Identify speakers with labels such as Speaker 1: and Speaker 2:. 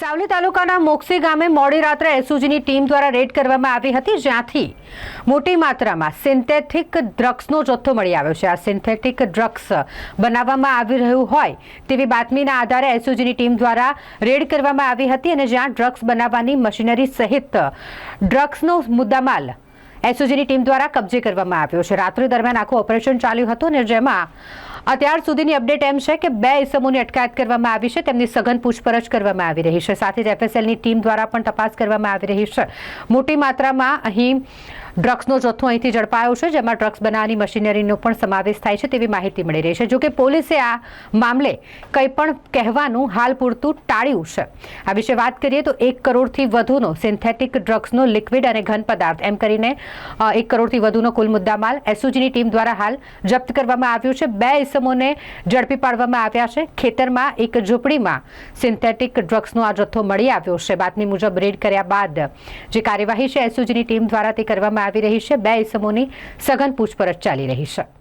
Speaker 1: સાવલી તાલુકાના મોક્ષી ગામે મોડી રાત્રે એસઓજીની ટીમ દ્વારા રેડ કરવામાં આવી હતી, જ્યાંથી મોટી માત્રામાં સિન્થેટિક ડ્રગ્સનો જથ્થો મળી આવ્યો છે. આ સિન્થેટિક ડ્રગ્સ બનાવવામાં આવી રહ્યું હોય તેવી બાતમીના આધારે એસઓજીની ટીમ દ્વારા રેડ કરવામાં આવી હતી અને જ્યાં ડ્રગ્સ બનાવવાની મશીનરી સહિત ડ્રગ્સનો મુદ્દામાલ એસઓજીની ટીમ દ્વારા કબજે કરવામાં આવ્યો છે. રાત્રિ દરમિયાન આખું ઓપરેશન ચાલ્યું હતું અને જેમાં અત્યાર સુધીની અપડેટ એમ છે કે બે ઇસમોની અટકાયત કરવામાં આવી છે. તેમની સઘન પૂછપરછ કરવામાં આવી રહી છે. સાથે જ એફએસએલની ટીમ દ્વારા પણ તપાસ કરવામાં આવી રહી છે. મોટી માત્રામાં અહીં ડ્રગ્સનો જથ્થો અહીંથી ઝડપાયો છે, જેમાં ડ્રગ્સ બનાવવાની મશીનરીનો પણ સમાવેશ થાય છે તેવી માહિતી મળી રહી છે. જોકે પોલીસે આ મામલે કંઈ પણ કહેવાનું હાલ પૂરતું ટાળ્યું છે. આ વિશે વાત કરીએ તો એક કરોડથી વધુનો સિન્થેટિક ડ્રગ્સનો લિક્વિડ અને ઘન પદાર્થ, એમ કરીને એક કરોડથી વધુનો કુલ મુદ્દામાલ એસઓજીની ટીમ દ્વારા હાલ જપ્ત કરવામાં આવ્યો છે. બે ઇસમોને ઝડપી પાડવામાં આવ્યા છે. ખેતરમાં એક ઝૂંપડીમાં સિન્થેટિક ડ્રગ્સનો આ જથ્થો મળી આવ્યો છે. બાતમી મુજબ, રેડ કર્યા બાદ જે કાર્યવાહી છે, એસઓજીની ટીમ દ્વારા તે કરવામાં આવી રહી છે. બે ઇસમોની સઘન પૂછપરછ ચાલી રહી છે.